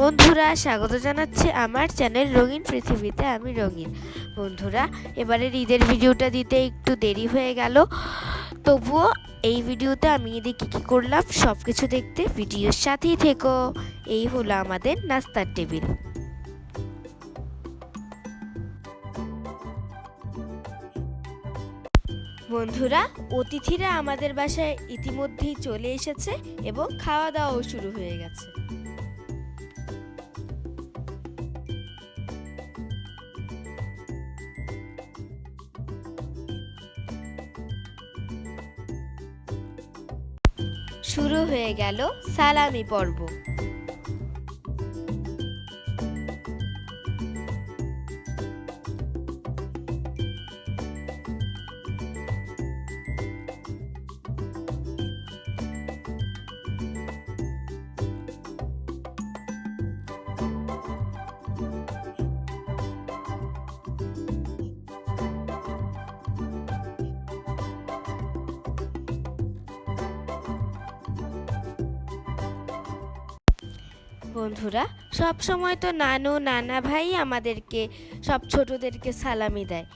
বন্ধুরা, স্বাগত জানাচ্ছি আমার চ্যানেল রঙিন পৃথিবীতে আমি রঙিন। বন্ধুরা, এবারের ঈদের ভিডিওটা দিতে একটু দেরি হয়ে গেল। তবুও এই ভিডিওতে আমি ঈদে কী কী করলাম সব কিছু দেখতে ভিডিওর সাথেই থেকো। এই হলো আমাদের নাস্তার টেবিল। বন্ধুরা, অতিথিরা আমাদের বাসায় ইতিমধ্যেই চলে এসেছে এবং খাওয়া দাওয়াও শুরু হয়ে গেছে। শুরু হয়ে গেল সালামি পর্ব। বন্ধুরা, সব সময় তো নানু, নানা ভাই আমাদেরকে, সব ছোটদেরকে সালামি দেয়।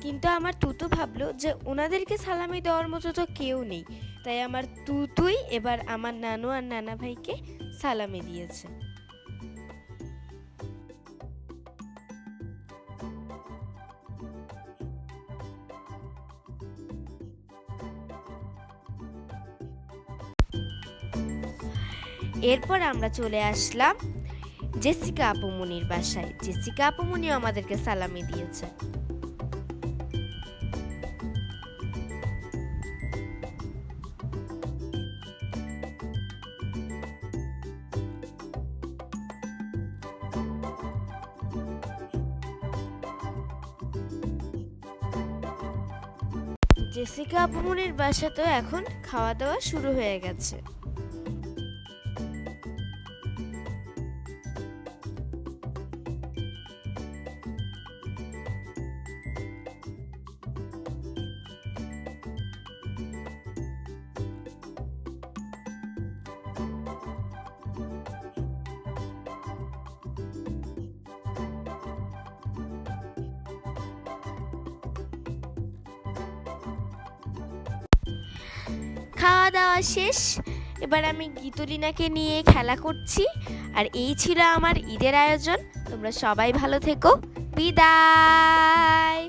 কিন্তু আমার তুতু ভাবলো যে ওনাদেরকে সালামি দেওয়ার মতো তো কেউ নেই। তাই আমার তুতুই এবার আমার নানু আর নানা ভাইকে সালামি দিয়েছে। এরপর আমরা চলে আসলাম জেসিকা আপুমনির বাসায়। জেসিকা আপুমনিও আমাদেরকে সালামি দিয়েছে। জেসিকা আপুমনির বাসা তো এখন খাওয়া দাওয়া শুরু হয়ে গেছে। খাওয়া দাওয়া শেষ। এবার আমি গীতলিনাকে নিয়ে খেলা করছি। আর এই ছিল আমার ঈদের আয়োজন। তোমরা সবাই ভালো থেকো। বিদায়!